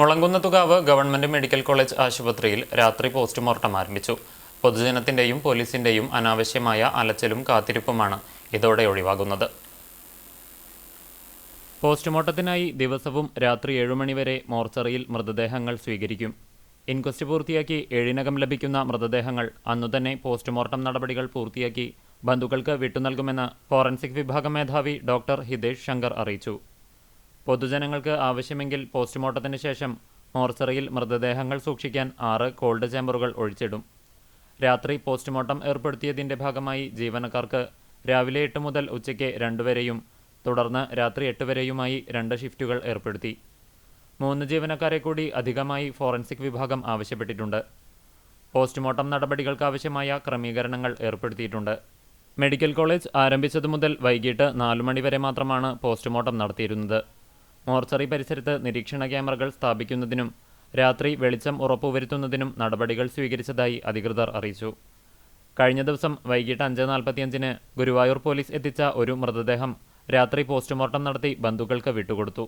Mulankunnathukavu government medical college ആശുപത്രിയിൽ രാത്രി postmortem ആരംഭിച്ചു. പൊതുജനത്തിന്റെയും പോലീസിന്റെയും അനാവശ്യമായ അലച്ചിലും കാത്തിരിപ്പുമാണ് ഇതോടെ ഒഴിവാകുന്നത്. പോസ്റ്റ്മോർട്ടത്തിനായി ദിവസവും രാത്രി ഏഴു മണിവരെ മോർച്ചറിയിൽ മൃതദേഹങ്ങൾ സ്വീകരിക്കും. ഇൻക്വസ്റ്റ് പൂർത്തിയാക്കി ഏഴിനകം ലഭിക്കുന്ന മൃതദേഹങ്ങൾ അന്നുതന്നെ പോസ്റ്റ്മോർട്ടം നടപടികൾ പൂർത്തിയാക്കി ബന്ധുക്കൾക്ക് വിട്ടുനൽകുമെന്ന് ഫോറൻസിക് വിഭാഗം മേധാവി ഡോക്ടർ ഹിതേഷ് ശങ്കർ അറിയിച്ചു. പൊതുജനങ്ങൾക്ക് ആവശ്യമെങ്കിൽ പോസ്റ്റ്മോർട്ടത്തിന് ശേഷം മോർച്ചറിയിൽ മൃതദേഹങ്ങൾ സൂക്ഷിക്കാൻ ആറ് കോൾഡ് ചേംബറുകൾ ഒഴിച്ചിടും. രാത്രി പോസ്റ്റ്മോർട്ടം ഏർപ്പെടുത്തിയതിന്റെ ഭാഗമായി ജീവനക്കാർക്ക് രാവിലെ എട്ട് മുതൽ ഉച്ചയ്ക്ക് രണ്ട് വരെയും തുടർന്ന് രാത്രി എട്ട് വരെയുമായി രണ്ട് ഷിഫ്റ്റുകൾ ഏർപ്പെടുത്തി. മൂന്ന് ജീവനക്കാരെ കൂടി അധികമായി ഫോറൻസിക് വിഭാഗം ആവശ്യപ്പെട്ടിട്ടുണ്ട്. പോസ്റ്റ്മോർട്ടം നടപടികൾക്ക് ആവശ്യമായ ക്രമീകരണങ്ങൾ ഏർപ്പെടുത്തിയിട്ടുണ്ട്. മെഡിക്കൽ കോളേജ് ആരംഭിച്ചതു മുതൽ വൈകിട്ട് നാലു മണിവരെ മാത്രമാണ് പോസ്റ്റ്മോർട്ടം നടത്തിയിരുന്നത്. മോർച്ചറി പരിസരത്ത് നിരീക്ഷണ ക്യാമറകൾ സ്ഥാപിക്കുന്നതിനും രാത്രി വെളിച്ചം ഉറപ്പുവരുത്തുന്നതിനും നടപടികൾ സ്വീകരിച്ചതായി അധികൃതർ അറിയിച്ചു. കഴിഞ്ഞ ദിവസം വൈകിട്ട് അഞ്ച് നാൽപ്പത്തിയഞ്ചിന് ഗുരുവായൂർ പോലീസ് എത്തിച്ച ഒരു മൃതദേഹം രാത്രി പോസ്റ്റ്മോർട്ടം നടത്തി ബന്ധുക്കൾക്ക് വിട്ടുകൊടുത്തു.